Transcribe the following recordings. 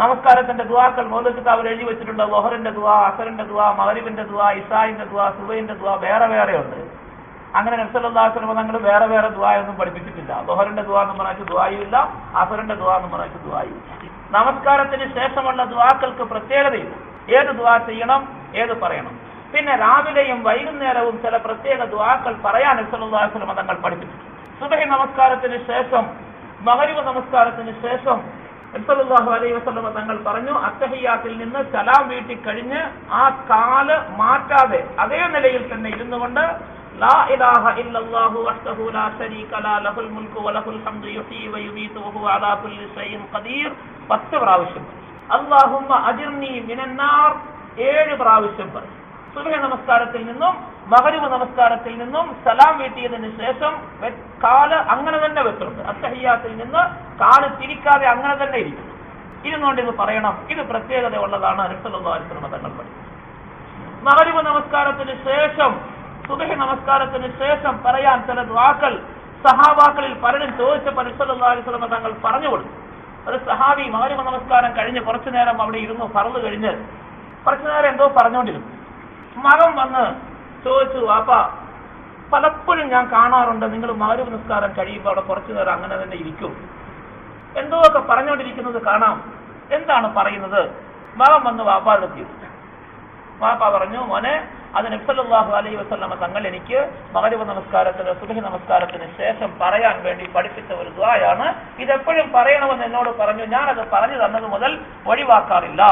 നമസ്കാരത്തിന്റെ ദുവാക്കൾ മോദ കിതാബിൽ എഴുതി വെച്ചിട്ടുണ്ട്. ലൊഹറിന്റെ ദുവാ അസറിന്റെ ദുവാ മഹരിബിന്റെ ദുവാ ഇസായിന്റെ ദുവാ സുബൈന്റെ ദുവാ വേറെ വേറെ ഉണ്ട് അങ്ങനെ നബ്സല്ലാസ്ലമ തങ്ങൾ വേറെ വേറെ ദുവായൊന്നും പഠിപ്പിച്ചിട്ടില്ല. ലൊഹറിന്റെ ദുവാ എന്ന് പറഞ്ഞാൽ ദുവായുമില്ല അസറിന്റെ ദുവാ എന്ന് പറഞ്ഞാൽ ദുവായു നമസ്കാരത്തിന് ശേഷമുള്ള ദുവാക്കൾക്ക് പ്രത്യേകതയില്ല. ഏത് ദുവാ ചെയ്യണം ഏത് പറയണം. പിന്നെ രാവിലെയും വൈകുന്നേരവും ചില പ്രത്യേക ദുവാക്കൾ പറയാൻ നബ്സല്ലാസ്ലമ തങ്ങൾ പഠിപ്പിച്ചു സുബഹി നമസ്കാരത്തിന് ശേഷം മകരിവ് നമസ്കാരത്തിന് ശേഷം അലൈഹി വസല്ലമ തങ്ങൾ പറഞ്ഞു അത്തഹിയാത്തിൽ നിന്ന് സലാം വീട്ടി കഴിഞ്ഞ് ആ കാൽ മാറ്റാതെ അതേ നിലയിൽ തന്നെ ഇരുന്നു കൊണ്ട് അലാ പത്ത് പ്രാവശ്യം മിനന്നാർ. ഏഴ് പ്രാവശ്യം പറയും നമസ്കാരത്തിൽ നിന്നും മകരിവ് നമസ്കാരത്തിൽ നിന്നും സലാം വീട്ടിയതിന് ശേഷം കാൽ അങ്ങനെ തന്നെ വെക്കുന്നുണ്ട് അത്തഹിയാത്തിൽ നിന്ന് കാൽ തിരിക്കാതെ അങ്ങനെ തന്നെ ഇരിക്കുന്നു. ഇരുന്നുകൊണ്ട് ഇത് പറയണം. ഇത് പ്രത്യേകത ഉള്ളതാണ് അനുസലുള്ളാഹിസ്ലമ തങ്ങൾ പഠിക്കുന്നത് മകരിവ് നമസ്കാരത്തിന് ശേഷം സുബഹി നമസ്കാരത്തിന് ശേഷം പറയാൻ ചില ദ്വാക്കൾ സഹാബാക്കളിൽ പലരും ചോദിച്ചപ്പോൾ അനുസലുള്ളാഹിസ്ലമ തങ്ങൾ പറഞ്ഞു കൊടുത്തു. ഒരു സഹാബി മകരിവ് നമസ്കാരം കഴിഞ്ഞ് കുറച്ചു നേരം അവിടെ ഇരുന്നു പറന്നു കഴിഞ്ഞ് കുറച്ചു നേരം എന്തോ പറഞ്ഞുകൊണ്ടിരുന്നു. മകം വന്ന് ചോദിച്ചു വാപ്പ പലപ്പോഴും ഞാൻ കാണാറുണ്ട് നിങ്ങൾ മാരു നിസ്കാരം കഴിയുമ്പോൾ അവിടെ കുറച്ചു നേരം അങ്ങനെ തന്നെ ഇരിക്കും. എന്തോ ഒക്കെ പറഞ്ഞുകൊണ്ടിരിക്കുന്നത് കാണാം. എന്താണ് പറയുന്നത്? മകൻ വന്ന് വാപ്പാടെത്തി വാപ്പ പറഞ്ഞു മോനെ അത് നബ്സല്ലാഹു അലൈഹി വസല്ലമ തങ്ങൾ എനിക്ക് മകരവ് നമസ്കാരത്തിന് സുബഹി നമസ്കാരത്തിന് ശേഷം പറയാൻ വേണ്ടി പഠിപ്പിച്ച ഒരു ദ്വായാണ് ഇതെപ്പോഴും പറയണമെന്ന് എന്നോട് പറഞ്ഞു. ഞാനത് പറഞ്ഞു തന്നത് മുതൽ ഒഴിവാക്കാറില്ല.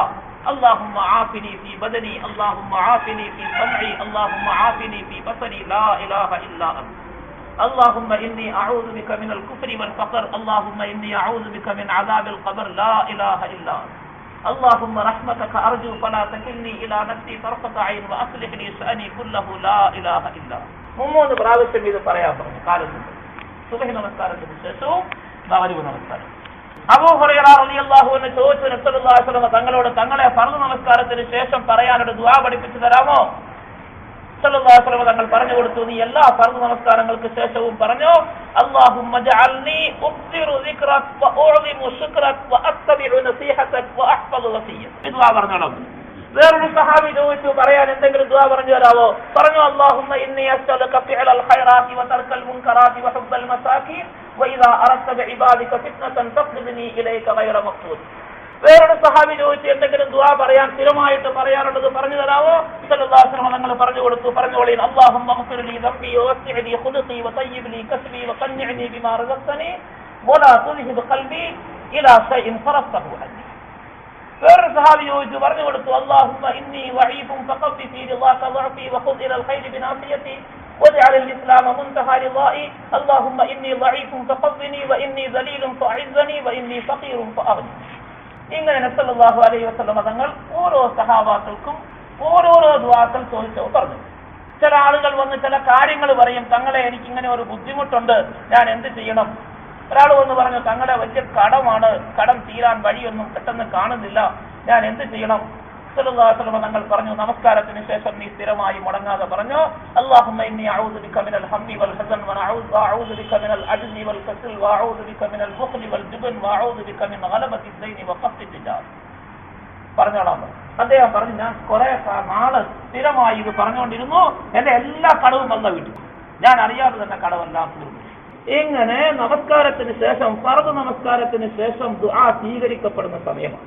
اللهم عافني في بدني اللهم عافني في سمعي اللهم عافني في بصري لا إله إلا أنت اللهم إني أعوذ بك من الكفر والفقر اللهم إني أعوذ بك من عذاب القبر لا إله إلا أنت اللهم رحمتك أرجو فلا تكلني إلى نفسي طرفة عين وأصلح لي شأني كله لا إله إلا أنت മൂന്ന് പ്രാവശ്യം ഇത് പറയാൻ പറഞ്ഞു കാലത്ത് സുബഹി നമസ്കാരത്തിന് ശേഷവും മഗ്രിബ് നമസ്കാരം അബൂ അൻഹു ചോദിച്ചു നബി സല്ലല്ലാഹു അലൈഹി വസല്ലം തങ്ങളോട് തങ്ങളെ പറഞ്ഞു നമസ്കാരത്തിന് ശേഷം പറയാനൊരു ദുആ പഠിപ്പിച്ചു തരാമോ? തങ്ങൾ പറഞ്ഞു കൊടുത്തു നീ എല്ലാ പറഞ്ഞു നമസ്കാരങ്ങൾക്ക് ശേഷവും പറഞ്ഞു? ദുആ പറഞ്ഞോളൂ. വേറൊരു സഹാബി ചോദിച്ചു പറയാൻ എന്തെങ്കിലും ദുആ പറഞ്ഞു തരാവോ? പറഞ്ഞു അല്ലാഹുമ്മ ഇന്നി അസ്അലുക ഫിഅലൽ ഖൈറാത്തി വതർക്കൽ മുൻകറാത്തി വഹുബ്ബൽ മസാകീൻ വഇദാ അറദ്ത ബിഇബാദിക ഫിത്നതൻ തഖ്ബിദ്നി ഇലൈക ഗൈറ മഖ്സൂദ് വേറൊരു സഹാബി ചോദിച്ചു എന്തെങ്കിലും ദുആ പറയാൻ സ്ഥിരമായിട്ട് പറയാറുള്ളത് പറഞ്ഞു തരാവോ? സല്ലല്ലാഹു നിങ്ങൾ പറഞ്ഞു കൊടുത്തു പറഞ്ഞോളീൻ അല്ലാഹുമ്മ ഗ്ഫിർ ലി ദംബി വവസ്സി ലി ഖുലുഖി വതയ്യിബ് ലി കസ്ബി വഖന്നിഅനി ബിമാ റസഖ്തനി വലാ തുൽഹിബ് ഖൽബി ഇലാ ഷൈഇൻ ഫറസ്തഹു സഹാബി ചോദിച്ചു പറഞ്ഞു കൊടുത്തു അല്ലാഹുമ്മ ഇന്നി വഈഫും ഫഖഫി ഫീ റിളാക ضعفي وخذ الى الخير بناصيتي واجعل الاسلام منتهى رضائي اللهم اني ضعيف فقوني واني ذليل فاعزني واني فقير فاغني ഇങ്ങനെ നബ്സല്ലാഹു അലൈഹി വസല്ലമ തങ്ങൾ ഓരോ സഹാബാക്കൾക്കും ഓരോരോ ദുവാക്കൾ ചോദിച്ചു പറഞ്ഞു ചില ആളുകൾ വന്ന് ചില കാര്യങ്ങൾ പറയും തങ്ങളെ എനിക്ക് ഇങ്ങനെ ഒരു ബുദ്ധിമുട്ടുണ്ട് ഞാൻ എന്ത് ചെയ്യണം ഒരാൾ വന്ന് പറഞ്ഞു തങ്ങളെ വലിയ കടമാണ് കടം തീരാൻ വഴിയൊന്നും പെട്ടെന്ന് കാണുന്നില്ല ഞാൻ എന്ത് ചെയ്യണം? സല്ലല്ലാഹു തങ്ങൾ പറഞ്ഞു നമസ്കാരത്തിന് ശേഷം നീ സ്ഥിരമായി മുടങ്ങാതെ പറഞ്ഞു അല്ലാഹുമ്മ ഇന്നി അഊദു ബിക മിനൽ വൽ ബിക മിനൽ വൽ ബിക മിനൽ ബുഖ്ലി വൽ ബിക. അദ്ദേഹം പറഞ്ഞു ഞാൻ കുറെ നാൾ സ്ഥിരമായി ഇത് പറഞ്ഞുകൊണ്ടിരുന്നു എന്റെ എല്ലാ കടവും വന്ന വീട്ടിൽ. ഞാൻ അറിയാതെ തന്നെ കടവെല്ലാം ഇങ്ങനെ നമസ്കാരത്തിന് ശേഷം ഫർദ് നമസ്കാരത്തിന് ശേഷം ദുആ സ്വീകരിക്കപ്പെടുന്ന സമയമാണ്.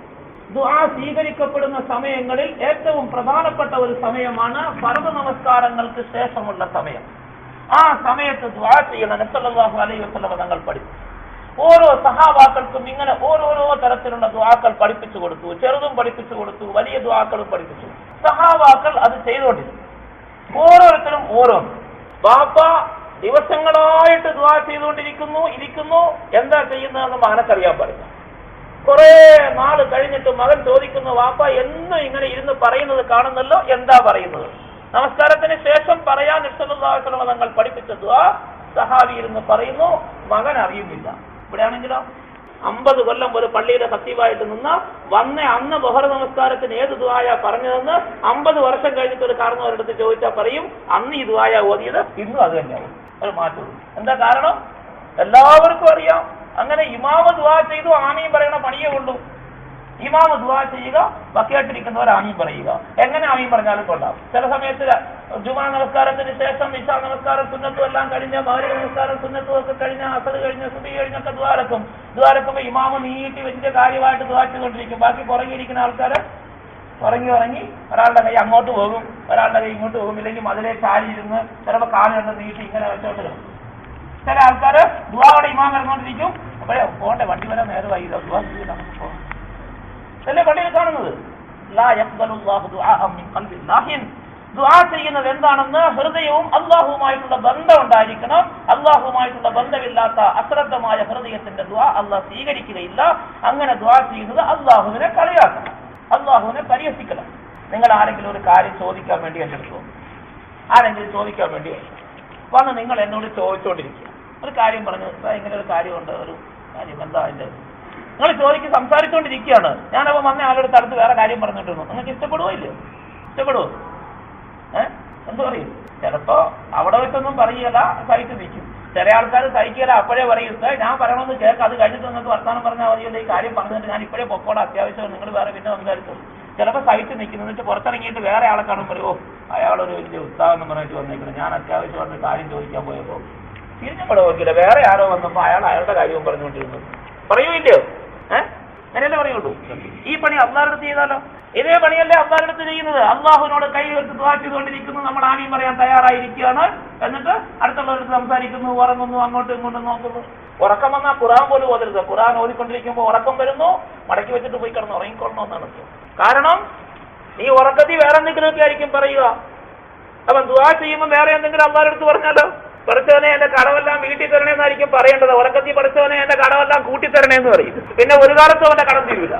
ദുആ സ്വീകരിക്കപ്പെടുന്ന സമയങ്ങളിൽ ഏറ്റവും പ്രധാനപ്പെട്ട ഒരു സമയമാണ് ഫർദ് നമസ്കാരങ്ങൾക്ക് ശേഷമുള്ള സമയം. ആ സമയത്ത് ദുആ ചെയ്യണം നബിസല്ലല്ലാഹു അലൈഹി വസല്ലം തങ്ങൾ പഠിച്ചു. ഓരോ സഹാബാക്കൾക്കും ഇങ്ങനെ ഓരോരോ തരത്തിലുള്ള ദുആക്കൾ പഠിപ്പിച്ചു കൊടുത്തു. ചെറുതും പഠിപ്പിച്ചു കൊടുത്തു. വലിയ ദുആക്കളും പഠിപ്പിച്ചു. സഹാബാക്കൾ അത് ചെയ്തുകൊണ്ടിരുന്നു ഓരോരുത്തരും ഓരോന്ന്. ബാപ്പ ദിവസങ്ങളായിട്ട് ദുആ ചെയ്തുകൊണ്ടിരിക്കുന്നു ഇരിക്കുന്നു. എന്താ ചെയ്യുന്നതെന്ന് മകനക്കറിയാൻ പാടില്ല. കുറെ നാൾ കഴിഞ്ഞിട്ട് മകൻ ചോദിക്കുന്നു വാപ്പ എന്നും ഇങ്ങനെ ഇരുന്ന് പറയുന്നത് കാണുന്നല്ലോ? എന്താ പറയുന്നത്? നമസ്കാരത്തിന് ശേഷം പറയാൻ ഇഷ്ടമുള്ള തങ്ങൾ പഠിപ്പിച്ച ദുആ സഹാബി ഇരുന്ന് പറയുന്നു മകൻ അറിയുന്നില്ല. ഇവിടെയാണെങ്കിലോ അമ്പത് കൊല്ലം ഒരു പള്ളിയുടെ സത്യമായിട്ട് നിന്ന് വന്ന അന്ന് ബഹർ നമസ്കാരത്തിന് ഏത് ദുവായ പറഞ്ഞതെന്ന് അമ്പത് വർഷം കഴിഞ്ഞിട്ട് ഒരു കാരണവരെടുത്ത് ചോദിച്ചാൽ പറയും അന്ന് ഈ ദുവായ ഓതിയത് ഇന്നും അത് തന്നെയാണ് ഒരു മാറ്റം എന്താ കാരണം? എല്ലാവർക്കും അറിയാം. അങ്ങനെ ഇമാമ ദുവാ ചെയ്തു ആമീൻ പറയണ പണിയേ ഉള്ളൂ. ഇമാമ് ദുവാ ചെയ്യുക ബക്കിയായിട്ടിരിക്കുന്നവർ ആമീൻ പറയുക. എങ്ങനെ ആമീൻ പറഞ്ഞാലും കൊള്ളാം. ചില സമയത്ത് ജുമാ നമസ്കാരത്തിന് ശേഷം ഇഷാ നമസ്കാരം സുന്നത്തും എല്ലാം കഴിഞ്ഞ ഭാര്യ നമസ്കാരം സുന്നത്തും ഒക്കെ കഴിഞ്ഞ അസർ കഴിഞ്ഞ സുബി കഴിഞ്ഞൊക്കെ ദ്വാരക്കും ദ്വാരക്കുമ്പോൾ ഇമാമ നീട്ടി വലിയ കാര്യമായിട്ട് ദ്വാ ചെയ്തുകൊണ്ടിരിക്കും. ബാക്കി പുറകിയിരിക്കുന്ന ആൾക്കാർ ഉറങ്ങി ഉറങ്ങി ഒരാളുടെ കൈ അങ്ങോട്ട് പോകും. ഒരാളുടെ കൈ ഇങ്ങോട്ട് പോകും. ഇല്ലെങ്കിൽ മതിലെ ചാരി ഇരുന്ന് ചിലപ്പോൾ കാൽ നീട്ടി ഇങ്ങനെ കിടക്കും. ചില ആൾക്കാർ ദുവാവിടെ ഇമാം ഇറങ്ങിക്കും അപ്പോഴേ പോകണ്ട വണ്ടി വരാൻ നേരമായി വൈകി നമുക്ക് പോകാം. ഇതല്ലേ പള്ളിയിൽ കാണുന്നത്. ദുആ ചെയ്യുന്നത് എന്താണെന്ന് ഹൃദയവും അള്ളാഹുവുമായിട്ടുള്ള ബന്ധം ഉണ്ടായിരിക്കണം അള്ളാഹുവുമായിട്ടുള്ള ബന്ധമില്ലാത്ത അശ്രദ്ധമായ ഹൃദയത്തിന്റെ ദുആ അള്ളാഹ് സ്വീകരിക്കുകയില്ല. അങ്ങനെ ദുആ ചെയ്യുന്നത് അള്ളാഹുവിനെ കളിയാക്കണം. അള്ളാഹുവിനെ പരിഹസിക്കണം. നിങ്ങൾ ആരെങ്കിലും ഒരു കാര്യം ചോദിക്കാൻ വേണ്ടി എന്റെ അടുത്ത് ആരെങ്കിലും ചോദിക്കാൻ വേണ്ടി. വന്ന്. നിങ്ങൾ എന്നോട് ചോദിച്ചുകൊണ്ടിരിക്കുക ഒരു കാര്യം പറഞ്ഞു. "ദാ ഇങ്ങനെ ഒരു കാര്യമുണ്ട് ഒരു കാര്യം. എന്താ അതിന്റെ നിങ്ങൾ ചോദിക്ക് സംസാരിച്ചുകൊണ്ടിരിക്കുകയാണ് ഞാനപ്പോൾ വന്ന ആളുടെ അടുത്ത് വേറെ കാര്യം പറഞ്ഞിട്ടിരുന്നു. നിങ്ങൾക്ക് ഇഷ്ടപ്പെടുവോ ഇല്ലയോ? ഇഷ്ടപ്പെടുവോ? ഏഹ് എന്ത് പറയും? ചിലപ്പോ അവിടെ വെച്ചൊന്നും പറയുകയല്ല സഹിച്ച് നിൽക്കും. ചില ആൾക്കാർ സഹിക്കുകയല്ല അപ്പോഴേ പറയും "ദേ, ഞാൻ പറയണമെന്ന് കേൾക്കാം അത് കഴിഞ്ഞിട്ട് നിങ്ങൾക്ക് വർത്താനം പറഞ്ഞാൽ മതിയല്ലോ ഈ കാര്യം പറഞ്ഞിട്ട് ഞാൻ ഇപ്പോഴേ പൊക്കോടെ അത്യാവശ്യം നിങ്ങൾ വേറെ പിന്നെ സംസാരിച്ചു. ചിലപ്പോൾ സഹിച്ച് നിൽക്കുന്നു എന്നിട്ട് പുറത്തിറങ്ങിയിട്ട് വേറെ ആളെ കാണുമ്പോൾ പറയും, ഓ അയാളൊരു വലിയ ഉത്സാഹം എന്ന് പറഞ്ഞിട്ട് വന്നേക്കണം. ഞാൻ അത്യാവശ്യം വന്ന് കാര്യം ചോദിക്കാൻ പോയപ്പോൾ തിരിഞ്ഞപ്പെടെ നോക്കിയില്ല വേറെ ആരോ വന്നപ്പോൾ അയാൾ അയാളുടെ കാര്യവും പറഞ്ഞുകൊണ്ടിരുന്നു പറയൂ ഇല്ലയോ? ഏഹ് അങ്ങനെയല്ലേ പറയുള്ളൂ? ഈ പണി അള്ളാഹുടെ ചെയ്താലോ? ഇതേ പണിയല്ലേ അള്ളാഹുടെ ചെയ്യുന്നത്. അള്ളാഹുവിനോട് കൈ എടുത്ത് ദ്വാ ചെയ്തുകൊണ്ടിരിക്കുന്നു. നമ്മൾ ആമീൻ പറയാൻ തയ്യാറായിരിക്കുകയാണ്. എന്നിട്ട് അടുത്തുള്ളവരടുത്ത് സംസാരിക്കുന്നു ഉറങ്ങുന്നു അങ്ങോട്ടും ഇങ്ങോട്ടും നോക്കുന്നു. ഉറക്കം വന്നാൽ ഖുറാൻ പോലും ഓതരുത്. ഖുറാൻ ഓതിക്കൊണ്ടിരിക്കുമ്പോൾ ഉറക്കം വരുന്നു. മടക്കി വെച്ചിട്ട് പോയി കിടന്ന് ഉറങ്ങിക്കൊള്ളണം എന്നാണ് കാരണം നീ ഉറക്കത്തിൽ വേറെ എന്തെങ്കിലുമൊക്കെ ആയിരിക്കും പറയുക. അപ്പം ദുആ ചെയ്യുമ്പോൾ വേറെ എന്തെങ്കിലും അള്ളാഹുടെ പറഞ്ഞാലോ? പഠിച്ചവനെ എന്റെ കടമെല്ലാം വീട്ടിൽ തരണേന്നായിരിക്കും പറയേണ്ടത്. ഉറക്കത്തിൽ പഠിച്ചവനെ എന്റെ കടമെല്ലാം കൂട്ടി തരണേന്ന് പറയും. പിന്നെ ഒരു കാലത്തും അവന്റെ കടം തീരൂല.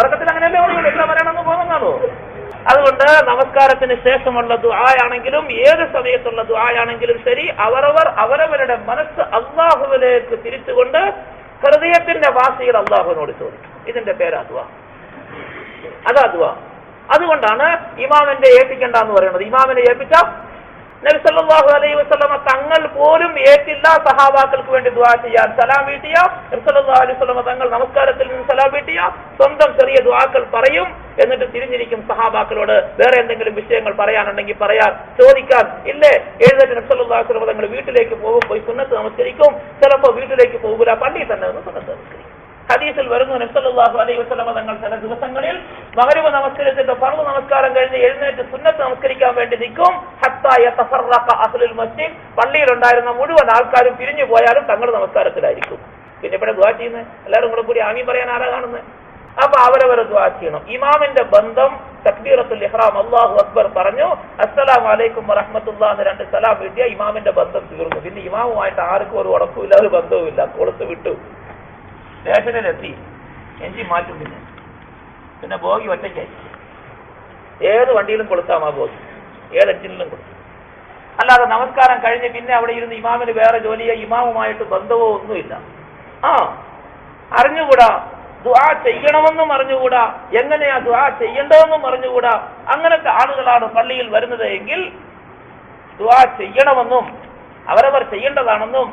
ഉറക്കത്തിൽ അങ്ങനെയല്ലേ പറയുള്ളൂ? എത്ര പറയണമെന്ന് പോകുന്നതാണോ? അതുകൊണ്ട് നമസ്കാരത്തിന് ശേഷമുള്ള ദുആയാണെങ്കിലും ഏത് സമയത്തുള്ള ദുആയാണെങ്കിലും ശരി അവരവർ അവരവരുടെ മനസ്സ് അള്ളാഹുവിലേക്ക് തിരിച്ചുകൊണ്ട് ഹൃദയത്തിന്റെ വാസിയിൽ അള്ളാഹുവിനോട് ചോദിക്കും. ഇതിന്റെ പേരാ ദുആ. അതാ ദുആ. അതുകൊണ്ടാണ് ഇമാമിന്റെ ഏൽപ്പിക്കണ്ട എന്ന് പറയുന്നത്. ഇമാമിനെ ഏൽപ്പിച്ച നബി സല്ലല്ലാഹു അലൈഹി വസല്ലമ തങ്ങൾ പോലും ഏറ്റില്ല സഹാബാക്കൾക്ക് വേണ്ടി ദുആ ചെയ്യാൻ സലാം വീട്ടിയ. നബി അലൈഹി വസല്ലമ തങ്ങൾ നമസ്കാരത്തിൽ നിന്ന് സലാം വീട്ടിയ. സ്വന്തം ചെറിയ ദ്വാക്കൾ പറയും എന്നിട്ട് തിരിഞ്ഞിരിക്കും സഹാബാക്കളോട്. വേറെ എന്തെങ്കിലും വിഷയങ്ങൾ പറയാനുണ്ടെങ്കിൽ പറയാൻ ചോദിക്കാൻ. ഇല്ലേ? എഴുന്നേറ്റ് നബി സല്ലല്ലാഹു അലൈഹി വസല്ലമ തങ്ങൾ വീട്ടിലേക്ക് പോകും പോയി സുന്നത്ത് നമസ്കരിക്കും. ചിലപ്പോൾ വീട്ടിലേക്ക് പോകില്ല പള്ളി തന്നെ സുന്നത്ത് നമസ്കരിക്കും. ഹദീസിൽ വരുന്നു നബ്സല്ലാഹു അലൈഹി വസ്ലമ തങ്ങൾ ചില ദിവസങ്ങളിൽ മകരവ് നമസ്കരിച്ചിട്ട് പറവ് നമസ്കാരം കഴിഞ്ഞ് എഴുന്നേറ്റ് സുന്നത്ത് നമസ്കരിക്കാൻ വേണ്ടി നിൽക്കും. ഹത്താ യതഫറഖ അസലുൽ മസ്ജിദ്. പള്ളിയിലുണ്ടായിരുന്ന മുഴുവൻ ആൾക്കാരും പിരിഞ്ഞു പോയാലും തങ്ങൾ നമസ്കാരത്തിലായിരിക്കും. പിന്നെ ഇവിടെ ദുആ ചെയ്യുന്നത് എല്ലാവരും കൂടെ കൂടി ആമി പറയാൻ ആരാ കാണുന്നത് അപ്പൊ അവരവർ ദുആ ചെയ്യണം. ഇമാമിന്റെ ബന്ധം തക്ബീറത്തുൽ ഇഹ്റാം അള്ളാഹു അക്ബർ പറഞ്ഞു അസ്സലാമു വലൈക്കും വറഹ്മത്തുള്ളാഹി എന്ന് രണ്ട് സലാം വീട്ടിയ ഇമാമിന്റെ ബന്ധം തീർന്നു. പിന്നെ ഇമാമുമായിട്ട് ആർക്കും ഒരു ഉറപ്പുമില്ല ഒരു ബന്ധവുമില്ല. കൊടുത്തു വിട്ടു. സ്റ്റേഷനിലെത്തി എഞ്ചിൻ മാറ്റും പിന്നെ. പിന്നെ ബോഗി ഒറ്റയ്ക്കായി. ഏത് വണ്ടിയിലും കൊടുത്താം ആ ബോഗി. ഏത് എഞ്ചിനിലും കൊടുത്തു അല്ലാതെ നമസ്കാരം കഴിഞ്ഞ് പിന്നെ അവിടെ ഇരുന്ന് ഇമാമിന് വേറെ ജോലിയോ ഇമാമുമായിട്ട് ബന്ധമോ ഒന്നുമില്ല. ആ അറിഞ്ഞുകൂടാ. ദുആ ചെയ്യണമെന്നും അറിഞ്ഞുകൂടാ. എങ്ങനെയാ ദുആ ചെയ്യേണ്ടതെന്നും അറിഞ്ഞുകൂടാ. അങ്ങനത്തെ ആളുകളാണ് പള്ളിയിൽ വരുന്നത് എങ്കിൽ ദുആ ചെയ്യണമെന്നും അവരവർ ചെയ്യേണ്ടതാണെന്നും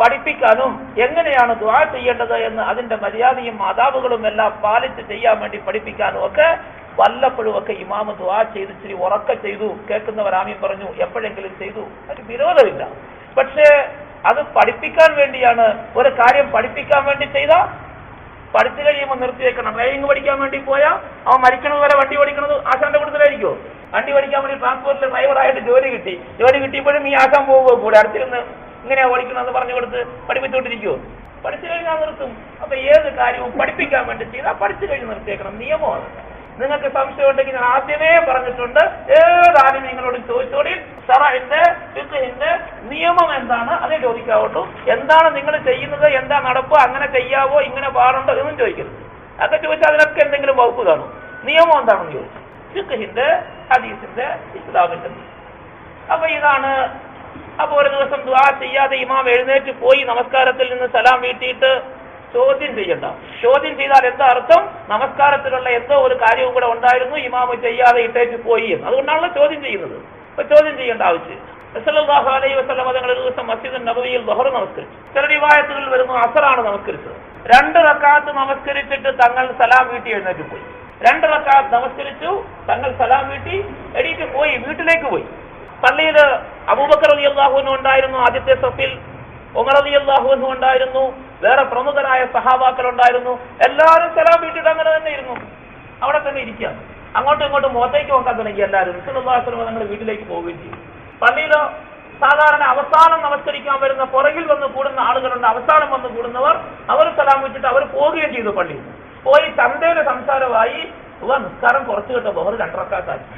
പഠിപ്പിക്കാനും എങ്ങനെയാണ് ദുആ ചെയ്യേണ്ടത് എന്ന് അതിന്റെ മര്യാദയും മാതാവുകളും എല്ലാം പാലിച്ച് ചെയ്യാൻ വേണ്ടി പഠിപ്പിക്കാനും ഒക്കെ വല്ലപ്പോഴും ഒക്കെ ഇമാമ് ദുആ ചെയ്ത് ഇച്ചിരി ഉറക്ക ചെയ്തു. കേൾക്കുന്നവർ പറഞ്ഞു എപ്പോഴെങ്കിലും ചെയ്തു. അതിന് വിരോധമില്ല. പക്ഷേ അത് പഠിപ്പിക്കാൻ വേണ്ടിയാണ്. ഒരു കാര്യം പഠിപ്പിക്കാൻ വേണ്ടി ചെയ്ത പഠിച്ചു കഴിയുമ്പോൾ നിർത്തി വെക്കണം. ഡ്രൈവിംഗ് പഠിക്കാൻ വേണ്ടി പോയാൽ അവൻ മരിക്കണത് വരെ വണ്ടി ഓടിക്കണത് ആശാന്റെ കൂടുതലായിരിക്കും വണ്ടി പഠിക്കാൻ വേണ്ടി ട്രാൻസ്പോർട്ടിൽ ഡ്രൈവറായിട്ട് ജോലി കിട്ടി. ജോലി കിട്ടിയപ്പോഴും ഈ ആശാൻ പോകുമ്പോൾ കൂടെ. അടുത്തിരുന്ന് ഇങ്ങനെയാ ഓടിക്കണമെന്ന് പറഞ്ഞു കൊടുത്ത് പഠിപ്പിച്ചുകൊണ്ടിരിക്കുമോ പഠിച്ചു കഴിഞ്ഞാൽ നിർത്തും. അപ്പൊ ഏത് കാര്യവും പഠിപ്പിക്കാൻ വേണ്ടി ചെയ്താൽ പഠിച്ചു കഴിഞ്ഞ് നിർത്തിയേക്കണം. നിയമമാണ്. നിങ്ങൾക്ക് സംശയം ഉണ്ടെങ്കിൽ ഞാൻ ആദ്യമേ പറഞ്ഞിട്ടുണ്ട്. ഏതാരും നിങ്ങളോട് ചോദിച്ചോടി ഷറഹിന്റെ ഫിഖിന്റെ നിയമം എന്താണ്? അതേ ചോദിക്കാവുള്ളൂ. എന്താണ് നിങ്ങൾ ചെയ്യുന്നത്? എന്താ നടപ്പ്? അങ്ങനെ ചെയ്യാവോ? ഇങ്ങനെ പാടുണ്ടോ? എന്നും ചോദിക്കരുത്. അതൊക്കെ ചോദിച്ചാൽ അതിനൊക്കെ എന്തെങ്കിലും വകുപ്പ് കാണും. നിയമം എന്താണെന്ന് ചോദിച്ചു ഫിഖിന്റെ ഹദീസിന്റെ ഇസ്ലാമിന്റെ. അപ്പൊ ഇതാണ് അപ്പൊ ഒരു ദിവസം ദുആ ചെയ്യാതെ ഇമാം എഴുന്നേറ്റ് പോയി നമസ്കാരത്തിൽ നിന്ന് സലാം വീട്ടിയിട്ട് ചോദ്യം ചെയ്യണ്ട. ചോദ്യം ചെയ്താൽ എന്താ അർത്ഥം? നമസ്കാരത്തിലുള്ള എന്തോ ഒരു കാര്യവും കൂടെ ഉണ്ടായിരുന്നു ഇമാമ് ചെയ്യാതെ ഇട്ടേച്ച് പോയി എന്ന്. അതുകൊണ്ടാണല്ലോ ചോദ്യം ചെയ്യുന്നത്. അപ്പൊ ചോദ്യം ചെയ്യേണ്ട ആവശ്യം. റസൂലുള്ളാഹി അലൈഹി വസല്ലം തങ്ങൾ ഒരു ദിവസം മസ്ജിദ് നബവിയിൽ ബഹർ നമസ്കരിച്ചു. ചില റിവായത്തുകളിൽ വരുന്നു അസറാണ് നമസ്കരിച്ചത്. രണ്ട് റക്കാത്ത് നമസ്കരിച്ചിട്ട് തങ്ങൾ സലാം വീട്ടി എഴുന്നേറ്റ് പോയി. രണ്ട് റക്കാത്ത് നമസ്കരിച്ചു തങ്ങൾ സലാം വീട്ടി എണീറ്റ് പോയി വീട്ടിലേക്ക് പോയി. പള്ളിയിൽ അബൂബക്കർ അലി അള്ളാഹുവിനും ഉണ്ടായിരുന്നു ആദ്യത്തെ സഫിൽ ഉമർ അലി അള്ളാഹുവിനും ഉണ്ടായിരുന്നു വേറെ പ്രമുഖരായ സഹാബാക്കൾ ഉണ്ടായിരുന്നു എല്ലാവരും സലാം വീട്ടിട്ട് അങ്ങനെ തന്നെ ഇരുന്നു. അവിടെ തന്നെ ഇരിക്കുക. അങ്ങോട്ടും ഇങ്ങോട്ടും മുഖത്തേക്ക് നോക്കാൻ തുടങ്ങി എല്ലാവരും വിഷ്ണുദാസനം നിങ്ങൾ വീട്ടിലേക്ക് പോവുകയും ചെയ്യും പള്ളിയിൽ സാധാരണ അവസാനം നമസ്കരിക്കാൻ വരുന്ന പുറകിൽ വന്ന് കൂടുന്ന ആളുകളുണ്ട്. അവസാനം വന്ന് കൂടുന്നവർ അവർ സലാം വെച്ചിട്ട് അവർ പോവുകയും ചെയ്തു പള്ളിയിൽ. പോയി ചന്തയുടെ സംസാരമായി. നിസ്കാരം കുറച്ചു കിട്ടുമ്പോൾ അവർ രണ്ടറക്കാത്താക്കി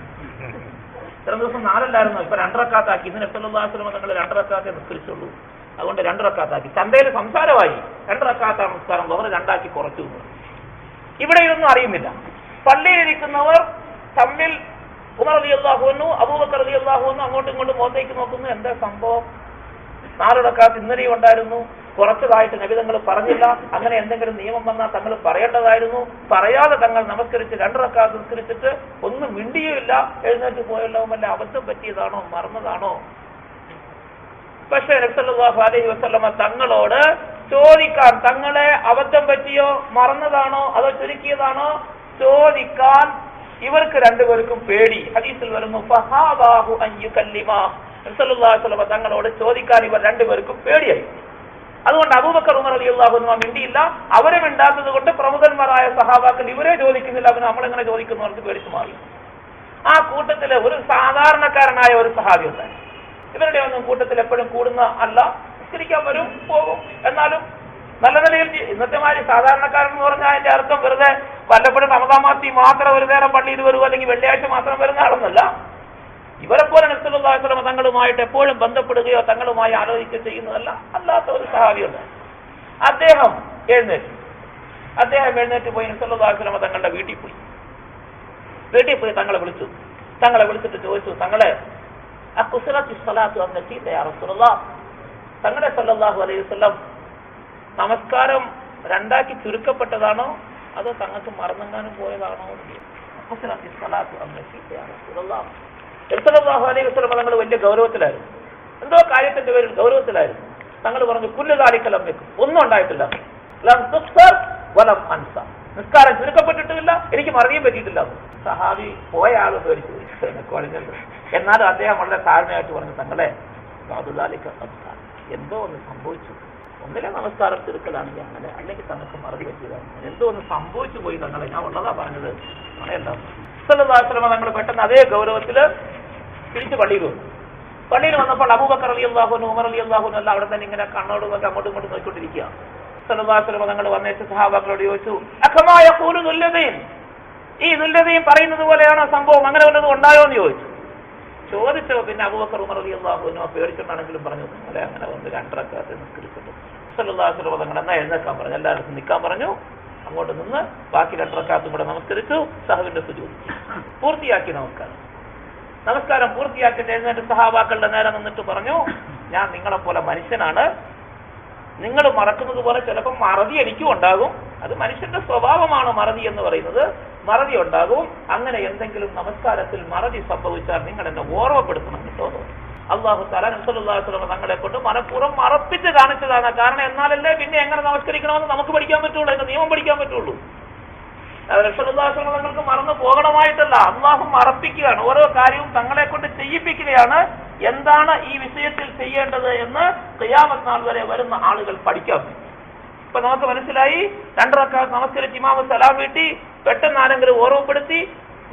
ഇത്ര ദിവസം നാലല്ലായിരുന്നു? ഇപ്പൊ രണ്ടറക്കാത്താക്കി. ഇന്ന് നബ്സല്ലാസ്ലമ നിങ്ങൾ രണ്ടറക്കാത്തേ നിസ്കരിച്ചുള്ളൂ. അതുകൊണ്ട് രണ്ടറക്കാത്താക്കി. ചന്തയിൽ സംസാരമായി. രണ്ടറക്കാത്ത നിസ്കാരം അവർ രണ്ടാക്കി കുറച്ചു. ഇവിടെ ഇതൊന്നും അറിയുന്നില്ല. പള്ളിയിലിരിക്കുന്നവർ തമ്മിൽ ഉമർ അലി അള്ളാഹുന്നു അബൂബക്കർ അലി അള്ളാഹുന്നു അങ്ങോട്ടും ഇങ്ങോട്ടും മോത്തേക്ക് നോക്കുന്നു. എന്താ സംഭവം? നാലിടക്കാത്ത് ഇന്നലെയും ഉണ്ടായിരുന്നു. കുറച്ചതായിട്ട് നബിതങ്ങൾ പറഞ്ഞില്ല. അങ്ങനെ എന്തെങ്കിലും നിയമം വന്നാൽ തങ്ങൾ പറയേണ്ടതായിരുന്നു. പറയാതെ തങ്ങൾ നമസ്കരിച്ച് രണ്ടിറക്കാത്ത് നിസ്കരിച്ചിട്ട് ഒന്നും മിണ്ടിയുമില്ല. എഴുന്നേറ്റ് പോയല്ലോ വല്ല അബദ്ധം പറ്റിയതാണോ? മറന്നതാണോ? പക്ഷേ നബ്സല്ലാഹു അലൈഹി വസല്ലമ തങ്ങളോട് ചോദിക്കാൻ തങ്ങളെ അബദ്ധം പറ്റിയോ? മറന്നതാണോ? അതോ ചുരുക്കിയതാണോ? ചോദിക്കാൻ ഇവർക്ക് രണ്ടുപേർക്കും പേടി. ഹദീസിൽ വരുന്നു ഫഹാബാഹു അൻ കല്ലിമ അലൈഹി തങ്ങളോട് ചോദിക്കാൻ ഇവർ രണ്ടുപേർക്കും പേടിയായി. അതുകൊണ്ട് അബൂബക്കർ ഉമർ അലി അള്ളാഹുന്നു മിണ്ടിയില്ല. അവരെ മിണ്ടാത്തത് കൊണ്ട് പ്രമുഖന്മാരായ സഹാബാക്കൾ ഇവരെ ചോദിക്കുന്നില്ല. അവന് നമ്മളെങ്ങനെ ചോദിക്കുന്നവർക്ക് പേടിച്ചു മാറി. ആ കൂട്ടത്തിലെ ഒരു സാധാരണക്കാരനായ ഒരു സഹാബി ഉണ്ടായി ഇവരുടെ ഒന്നും കൂട്ടത്തിൽ എപ്പോഴും കൂടുന്ന അല്ല. നിസ്കരിക്കാൻ വരും പോകും. എന്നാലും നല്ല നിലയിൽ ഇന്നത്തെ മാതിരി സാധാരണക്കാരൻ എന്ന് പറഞ്ഞാൽ അതിന്റെ അർത്ഥം വെറുതെ വല്ലപ്പോഴും റമദാൻ മാത്രം ഒരു നേരം പള്ളിയിൽ വരുമോ അല്ലെങ്കിൽ വെള്ളിയാഴ്ച മാത്രം വരുന്ന ആളൊന്നല്ല ഇവരെ പോലെ നബ്സല്ലാസ്ലമ തങ്ങളുമായിട്ട് എപ്പോഴും ബന്ധപ്പെടുകയോ തങ്ങളുമായി ആലോചിക്കുകയോ ചെയ്യുന്നതല്ല. അല്ലാത്ത ഒരു സഹാബിയുണ്ട് അദ്ദേഹം എഴുന്നേറ്റ്. അദ്ദേഹം എഴുന്നേറ്റ് പോയി നബ്സല്ലാസ്ലമ തങ്ങളുടെ വീട്ടിൽ പോയി. വീട്ടിൽ പോയി തങ്ങളെ വിളിച്ചു. തങ്ങളെ വിളിച്ചിട്ട് ചോദിച്ചു തങ്ങളെ അക്കുസലത്തി സ്വലാത്തു അന്ന ചീത്തയാ റസൂലുള്ള? തങ്ങളെ സല്ലാഹു അലൈഹി വസല്ലം നമസ്കാരം രണ്ടാക്കി ചുരുക്കപ്പെട്ടതാണോ? അതോ തങ്ങൾക്ക് മറന്നെങ്ങാനും പോയതാണോ? കുസലത്തി സ്വലാത്തു അന്ന ചീത്തയാ സല്ലല്ലാഹു അലൈഹി വസല്ലം തങ്ങൾ വലിയ ഗൗരവത്തിലായിരുന്നു. എന്തോ കാര്യത്തിന്റെ പേരിൽ ഗൗരവത്തിലായിരുന്നു. തങ്ങൾ പറഞ്ഞു കുല്ലുകാലിക്കലം വെക്കും ഒന്നും ഉണ്ടായിട്ടില്ല. വലം അൻസ നിസ്കാരം ചുരുക്കപ്പെട്ടിട്ടില്ല എനിക്ക് മറിയാൻ പറ്റിയിട്ടില്ല. സഹാബി പോയ ആൾ പേടിച്ചു. എനക്ക് എന്നാലും അദ്ദേഹം വളരെ താഴ്മയായിട്ട് പറഞ്ഞു തങ്ങളെ എന്തോ ഒന്ന് സംഭവിച്ചു. ഒന്നിലെ നമസ്കാരം ചുരുക്കലാണെങ്കിൽ അങ്ങനെ അല്ലെങ്കിൽ തങ്ങൾക്ക് മറന്നു പറ്റിയതാണ് എന്തോ ഒന്ന് സംഭവിച്ചു പോയി തങ്ങളെ. ഞാൻ ഉള്ളതാ പറഞ്ഞത്. പറയണ്ട സല്ലല്ലാഹുശ്രമ തങ്ങൾ പെട്ടെന്ന് അതേ ഗൗരവത്തിൽ തിരിച്ച് പള്ളിയിൽ വന്നു പള്ളിയിൽ വന്നപ്പോൾ അബൂബക്കർ അലി അള്ളാഹുനും ഉമർ അലി അള്ളാഹുനും എല്ലാം അവിടെ തന്നെ ഇങ്ങനെ കണ്ണോട് നോക്കി അങ്ങോട്ടും ഇങ്ങോട്ടും നോക്കിക്കൊണ്ടിരിക്കുക. സലഹുസ്ലമ തങ്ങൾ വന്നേച്ച് സഹാബാക്കളോട് ചോദിച്ചു അഖമായ കൂലു നുല്ലതയും ഈ നുല്ലതയും പറയുന്നത് പോലെയാണോ സംഭവം? അങ്ങനെ വല്ലതും ഉണ്ടായോ? എന്ന് ചോദിച്ചു. ചോദിച്ചോ പിന്നെ അബൂബക്കർ ഉമർ അലി അള്ളാഹുനോ പേടിച്ചിട്ടാണെങ്കിലും പറഞ്ഞു അല്ലെ അങ്ങനെ വന്ന് രണ്ടരക്കാരത്തെ നിസ്കരിച്ചിട്ടു സല്ലാസ്ലമ തങ്ങൾ എന്നാ എഴുന്നേക്കാൻ പറഞ്ഞു? എല്ലാവർക്കും നിൽക്കാൻ പറഞ്ഞു. അങ്ങോട്ട് നിന്ന് ബാക്കി രണ്ടരക്കാത്തും കൂടെ നമസ്കരിച്ചു സഹവിന്റെ സുജു പൂർത്തിയാക്കി നമസ്കാരം. നമസ്കാരം പൂർത്തിയാക്കിയിട്ട് എഴുന്നേറ്റ് സഹാബാക്കളുടെ നേരെ നിന്നിട്ട് പറഞ്ഞു ഞാൻ നിങ്ങളെ പോലെ മനുഷ്യനാണ്. നിങ്ങൾ മറക്കുന്നത് പോലെ ചിലപ്പോൾ മറതി എനിക്കും ഉണ്ടാകും. അത് മനുഷ്യന്റെ സ്വഭാവമാണ് മറതി എന്ന് പറയുന്നത്. മറതി ഉണ്ടാകും. അങ്ങനെ എന്തെങ്കിലും നമസ്കാരത്തിൽ മറതി സംഭവിച്ചാൽ നിങ്ങൾ എന്നെ ഓർമ്മപ്പെടുത്തണം കേട്ടോ അള്ളാഹു തല നബ്സല്ലാസ്ലമ തങ്ങളെ കൊണ്ട് മനഃപൂർവം മറപ്പിച്ച് കാണിച്ചതാണ്. കാരണം എന്നാലല്ലേ പിന്നെ എങ്ങനെ നമസ്കരിക്കണമെന്ന് നമുക്ക് പഠിക്കാൻ പറ്റുള്ളൂ എന്റെ നിയമം പഠിക്കാൻ പറ്റുള്ളൂ. രക്ഷകർക്ക് മറന്നു പോകണമായിട്ടല്ല. അള്ളാഹു മറപ്പിക്കുകയാണ്. ഓരോ കാര്യവും തങ്ങളെ കൊണ്ട് ചെയ്യിപ്പിക്കുകയാണ്. എന്താണ് ഈ വിഷയത്തിൽ ചെയ്യേണ്ടത് എന്ന് ക്രിയാമത് നാൾ വരെ വരുന്ന ആളുകൾ പഠിക്കാം ഇപ്പൊ നമുക്ക് മനസ്സിലായി രണ്ടറക്കാർ നമസ്കരിച്ച് ഇമാമ സലാം വീട്ടി പെട്ടെന്ന് ആരെങ്കിലും ഓർമ്മപ്പെടുത്തി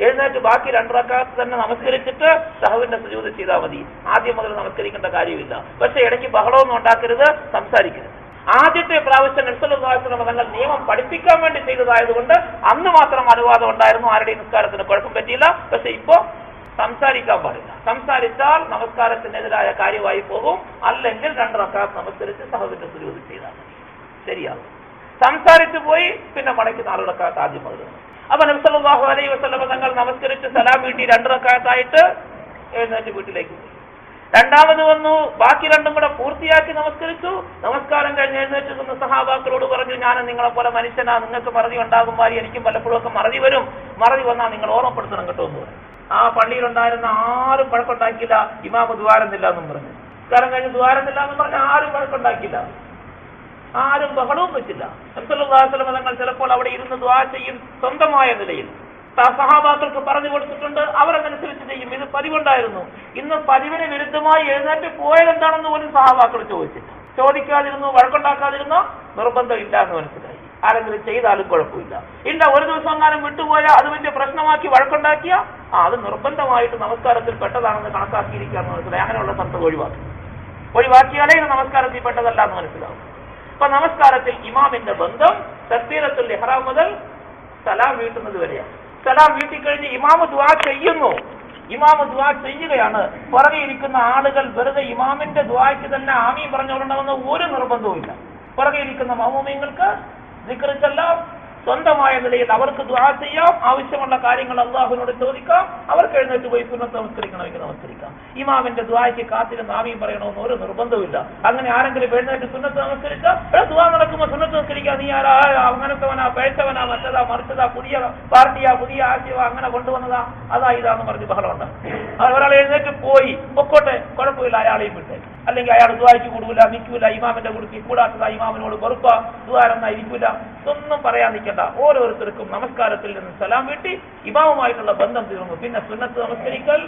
എഴുന്നേറ്റ് ബാക്കി രണ്ടറക്കാത്ത് തന്നെ നമസ്കരിച്ചിട്ട് സഹവിന്റെ സുജൂത് ചെയ്താൽ മതി. ആദ്യം മുതൽ നമസ്കരിക്കേണ്ട കാര്യമില്ല. പക്ഷെ ഇടയ്ക്ക് ബഹളമൊന്നും ഉണ്ടാക്കരുത് സംസാരിക്കരുത്. ആദ്യത്തെ പ്രാവശ്യം നബ്സല്ലാസ്ലമ തങ്ങൾ നിയമം പഠിപ്പിക്കാൻ വേണ്ടി ചെയ്തതായതുകൊണ്ട് അന്ന് മാത്രം അനുവാദം ഉണ്ടായിരുന്നു. ആരുടെയും നിസ്കാരത്തിന് കുഴപ്പം പറ്റിയില്ല. പക്ഷെ ഇപ്പോ സംസാരിക്കാൻ പാടില്ല. സംസാരിച്ചാൽ നമസ്കാരത്തിനെതിരായ കാര്യമായി പോകും. അല്ലെങ്കിൽ രണ്ട് റക്കാത്ത് നമസ്കരിച്ച് സഹവിന്റെ സുരൂതി ചെയ്താൽ മതി. ശരിയാകും സംസാരിച്ചു പോയി പിന്നെ മടക്കി നാല് റക്കാത്ത് ആദ്യം പകരുന്നു. അപ്പൊ നബ്സല്ലാഹു അലൈഹി വസ്ലമ തങ്ങൾ നമസ്കരിച്ച് സലാം വീട്ടി രണ്ട് റക്കാത്തായിട്ട് എഴുന്നേറ്റ് വീട്ടിലേക്ക് പോയി. രണ്ടാമത് വന്നു ബാക്കി രണ്ടും കൂടെ പൂർത്തിയാക്കി നമസ്കരിച്ചു. നമസ്കാരം കഴിഞ്ഞ് എഴുന്നേറ്റ് നിന്ന് സഹാബാക്കളോട് പറഞ്ഞു ഞാൻ നിങ്ങളെ പോലെ മനുഷ്യനാ നിങ്ങൾക്ക് മറതി ഉണ്ടാകും മാറി എനിക്കും പലപ്പോഴും ഒക്കെ മറതി വരും. മറതി വന്നാൽ നിങ്ങൾ ഓർമ്മപ്പെടുത്തണം കേട്ടോ എന്ന് പറഞ്ഞു. ആ പള്ളിയിലുണ്ടായിരുന്ന ആരും പഴക്കുണ്ടാക്കിയില്ല ഇമാമ് ദ്വാരന്നില്ല എന്നും പറഞ്ഞു. കാരണം കഴിഞ്ഞ് ദ്വാരന്നില്ല എന്നും പറഞ്ഞ് ആരും പഴക്കുണ്ടാക്കിയില്ല ആരും ബഹളവും വെച്ചില്ല. നബ്സല്ലാസ്ലമ തങ്ങൾ ചിലപ്പോൾ അവിടെ ഇരുന്ന് ദ്വാ ചെയ്യും സ്വന്തമായ നിലയിൽ. സഹാബാക്കൾക്ക് പറഞ്ഞു കൊടുത്തിട്ടുണ്ട്. അവരതനുസരിച്ച് ചെയ്യും. ഇത് പതിവുണ്ടായിരുന്നു. ഇന്ന് പതിവിന് വിരുദ്ധമായി എഴുന്നേറ്റ് പോയതെന്താണെന്ന് പോലും സഹാബാക്കൾ ചോദിച്ചില്ല ചോദിക്കാതിരുന്നു വഴക്കുണ്ടാക്കാതിരുന്നോ? നിർബന്ധമില്ല എന്ന് മനസ്സിലായി. ആരെങ്കിലും ചെയ്താലും കുഴപ്പമില്ല. ഇല്ല ഒരു ദിവസം കാലം വിട്ടുപോയാൽ അത് വലിയ പ്രശ്നമാക്കി വഴക്കുണ്ടാക്കിയ? ആ അത് നിർബന്ധമായിട്ട് നമസ്കാരത്തിൽ പെട്ടതാണെന്ന് കണക്കാക്കിയിരിക്കാന്ന് മനസ്സിലായി. അങ്ങനെയുള്ള സ്ഥലത്ത് ഒഴിവാക്കി. ഒഴിവാക്കിയാലേ ഇത് നമസ്കാരത്തിൽ പെട്ടതല്ല എന്ന് മനസ്സിലാവും. അപ്പൊ നമസ്കാരത്തിൽ ഇമാമിന്റെ ബന്ധം തസ്തീരത്തിൽ ഇഹ്റാം മുതൽ സലാം വീട്ടുന്നത് വരെയാണ്. സലാം വീട്ടിക്കഴിഞ്ഞ് ഇമാമ് ദുവാ ചെയ്യുന്നു. ഇമാമ് ദുവാ ചെയ്യുകയാണ്. പുറകെ ഇരിക്കുന്ന ആളുകൾ വെറുതെ ഇമാമിന്റെ ദുആയ്ക്ക് തന്നെ ആമീ പറഞ്ഞുകൊള്ളണമെന്ന് ഒരു നിർബന്ധവുമില്ല. പുറകെ ഇരിക്കുന്ന മഹൂമിയങ്ങൾക്ക് ദിക്റിച്ചെല്ലാം സ്വന്തമായ നിലയിൽ അവർക്ക് ദ്വാ ചെയ്യാം. ആവശ്യമുള്ള കാര്യങ്ങൾ അള്ളാഹുവിനോട് ചോദിക്കാം. അവർക്ക് എഴുന്നേറ്റ് പോയി സുന്നത്ത് നമസ്കരിക്കണമെങ്കിൽ നമസ്കരിക്കാം. ഇമാമിന്റെ ദ്വായ്ക്ക് കാത്തിരുന്ന് ആമിയും പറയണമെന്ന് ഒരു നിർബന്ധമില്ല അങ്ങനെ ആരെങ്കിലും എഴുന്നേറ്റ് സുന്നത്ത് നമസ്കരിച്ചാൽ ദ്വാ നടക്കുമ്പോൾ സുന്നത്ത് നമസ്കരിക്കാം നീ ആരാ? അങ്ങനത്തവനാ പേഴ്ചവനാ മറ്റതാ മറിച്ചതാ പുതിയ പാർട്ടിയാ പുതിയ ആശയമാ അങ്ങനെ കൊണ്ടുവന്നതാ. അതാ ഇതാന്ന് പറഞ്ഞ് ബഹളമുണ്ട്. ഒരാൾ എഴുന്നേറ്റ് പോയി. പൊക്കോട്ടെ കുഴപ്പമില്ല അയാളെയും വിട്ടേ അല്ലെങ്കിൽ അയാൾ ദ്വായ്ക്ക് കൂടൂല നിൽക്കൂല ഇമാമിന്റെ കൂടെ കൂടാത്തതാ ഇമാമിനോട് വെറുപ്പ ദ്വാരെന്നാ ഒന്നും പറയാൻ നിൽക്കണ്ട. ഓരോരുത്തർക്കും നമസ്കാരത്തിൽ നിന്ന് സലാം വീട്ടി ഇമാവുമായിട്ടുള്ള ബന്ധം തീർന്നു. പിന്നെ സുന്നത്ത് നമസ്കരിക്കൽ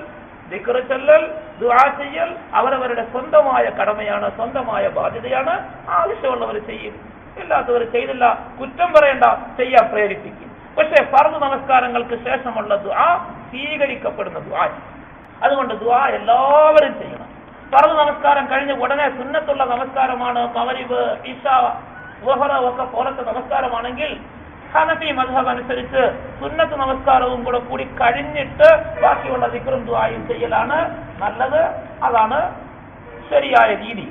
ചൊല്ലൽ ദുആ ചെയ്യൽ അവരവരുടെ സ്വന്തമായ കടമയാണ് സ്വന്തമായ ബാധ്യതയാണ്. ആവശ്യമുള്ളവർ ചെയ്യും. ഇല്ലാത്തവർ ചെയ്തില്ല കുറ്റം പറയണ്ട ചെയ്യാൻ പ്രേരിപ്പിക്കും. പക്ഷേ ഫർദ് നമസ്കാരങ്ങൾക്ക് ശേഷമുള്ള ദുആ സ്വീകരിക്കപ്പെടുന്ന ദുആ. അതുകൊണ്ട് ദുആ എല്ലാവരും ചെയ്യണം. ഫർദ് നമസ്കാരം കഴിഞ്ഞ് ഉടനെ സുന്നത്തുള്ള നമസ്കാരമാണ് മവരിബ് ഇഷ ഉഹറ ഒക്കെ പോലത്തെ നമസ്കാരമാണെങ്കിൽ ഹനഫി മദ്ഹബ് അനുസരിച്ച് സുന്നത്ത് നമസ്കാരവും കൂടെ കൂടി കഴിഞ്ഞിട്ട് ബാക്കിയുള്ള ദിക്റും ദുആയും ചെയ്യലാണ്. നല്ലത്. അതാണ് ശരിയായ രീതി.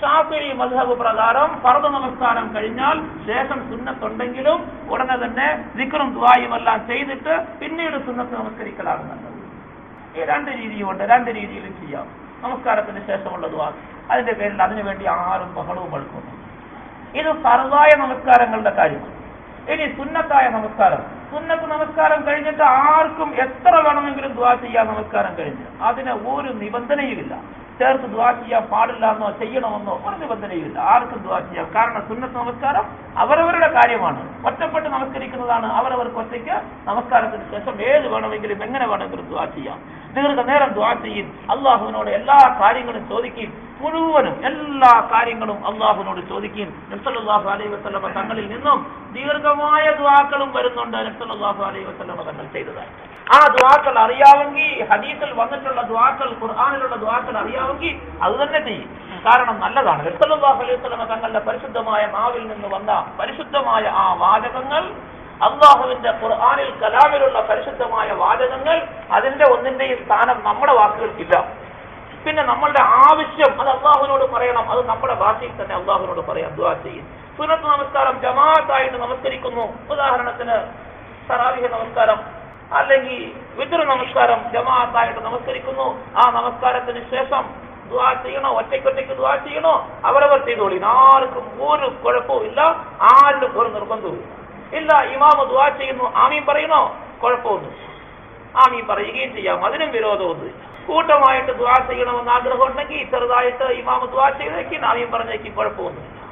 ഷാഫി മദ്ഹബ് പ്രകാരം ഫർദ് നമസ്കാരം കഴിഞ്ഞാൽ ശേഷം സുന്നത്തുണ്ടെങ്കിലും ഉടനെ തന്നെ ദിക്റും ദുആയും എല്ലാം ചെയ്തിട്ട് പിന്നീട് സുന്നത്ത് നമസ്കരിക്കലാണ് നല്ലത്. ഈ രണ്ട് രീതിയുമുണ്ട് രണ്ട് രീതിയിലും ചെയ്യാം. നമസ്കാരത്തിന് ശേഷമുള്ള ദുവാ അതിന്റെ പേരിൽ അതിനു വേണ്ടി ആരും ബഹളവും എടുക്കുന്നു ഇത് ഫർദായ നമസ്കാരങ്ങളുടെ കാര്യമാണ്. ഇനി സുന്നത്തായ നമസ്കാരം. സുന്നത്ത് നമസ്കാരം കഴിഞ്ഞിട്ട് ആർക്കും എത്ര വേണമെങ്കിലും ദ്വാ ചെയ്യാൻ നമസ്കാരം കഴിഞ്ഞ്. അതിന് ഒരു നിബന്ധനയുമില്ല. ചേർത്ത് ദ്വാ ചെയ്യാൻ പാടില്ല എന്നോ ചെയ്യണമെന്നോ ഒരു നിബന്ധനയില്ല ആർക്കും ദ്വാ ചെയ്യാം. കാരണം സുന്നത്ത് നമസ്കാരം അവരവരുടെ കാര്യമാണ്. ഒറ്റപ്പെട്ട് നമസ്കരിക്കുന്നതാണ് അവരവർക്ക് ഒറ്റയ്ക്ക് നമസ്കാരത്തിന് ശേഷം ഏത് വേണമെങ്കിലും എങ്ങനെ വേണമെങ്കിലും ദ്വാ ചെയ്യാം. ദീർഘനേരം ദ്വാ ചെയ്യും. അള്ളാഹുവിനോട് എല്ലാ കാര്യങ്ങളും ചോദിക്കുകയും മുഴുവനും എല്ലാ കാര്യങ്ങളും അള്ളാഹുവിനോട് ചോദിക്കുകയും നബ്സല്ലാഹു അലൈഹി വസ്ലമ തങ്ങളിൽ നിന്നും ദീർഘമായ ദ്വാക്കളും വരുന്നുണ്ട്. നബ്സല്ലാഹു അലൈഹി വസ്ലമ തങ്ങൾ ചെയ്തതായി ആ ദ്വാക്കൾ അറിയാമെങ്കിൽ ഹദീസിൽ വന്നിട്ടുള്ള ദ്വാക്കൾ ഖുർആാനിലുള്ള ദ്വാക്കൾ അറിയാമെങ്കിൽ അത് തന്നെ ചെയ്യും. കാരണം നല്ലതാണ്. നബ്സല്ലാഹു അലൈഹി വസ്ലമ തങ്ങളുടെ പരിശുദ്ധമായ നാവിൽ നിന്ന് വന്ന പരിശുദ്ധമായ ആ വാചകങ്ങൾ അള്ളാഹുവിന്റെ ഖുർആാനിൽ കലാമിലുള്ള പരിശുദ്ധമായ വാചകങ്ങൾ അതിന്റെ ഒന്നിന്റെയും സ്ഥാനം നമ്മുടെ വാക്കുകൾക്കില്ല പിന്നെ നമ്മളുടെ ആവശ്യം അത് അള്ളാഹുവിനോട് പറയണം. അത് നമ്മുടെ ഭാഷയിൽ തന്നെ അള്ളാഹുവിനോട് പറയാം ദുആ ചെയ്യും. സുനത്ത് നമസ്കാരം ജമാഅത്തായിട്ട് നമസ്കരിക്കുന്നു. ഉദാഹരണത്തിന് സറാവിഹ നമസ്കാരം അല്ലെങ്കിൽ വിദ്ര നമസ്കാരം ജമാഅത്തായിട്ട് നമസ്കരിക്കുന്നു. ആ നമസ്കാരത്തിന് ശേഷം ദുആ ചെയ്യണോ? ഒറ്റയ്ക്കൊറ്റയ്ക്ക് ദുആ ചെയ്യണോ? അവരവർ ചെയ്തോളി. ആർക്കും ഒരു കുഴപ്പവും ഇല്ല. ആരിലും ഒരു നിർബന്ധവും ഇല്ല. ഇമാമ ദുആ ചെയ്യുന്നു. ആമീൻ പറയണോ കുഴപ്പമൊന്നും ആമീൻ പറയുകയും ചെയ്യാം. അതിനും വിരോധമൊന്നുമില്ല. കൂട്ടമായിട്ട് ദ്വാ ചെയ്യണമെന്ന് ആഗ്രഹം ഉണ്ടെങ്കിൽ ചെറുതായിട്ട് ഇമാമ ദ്വാ ചെയ്തേക്കും. ആമീൻ പറഞ്ഞേക്കും കുഴപ്പമൊന്നുമില്ല.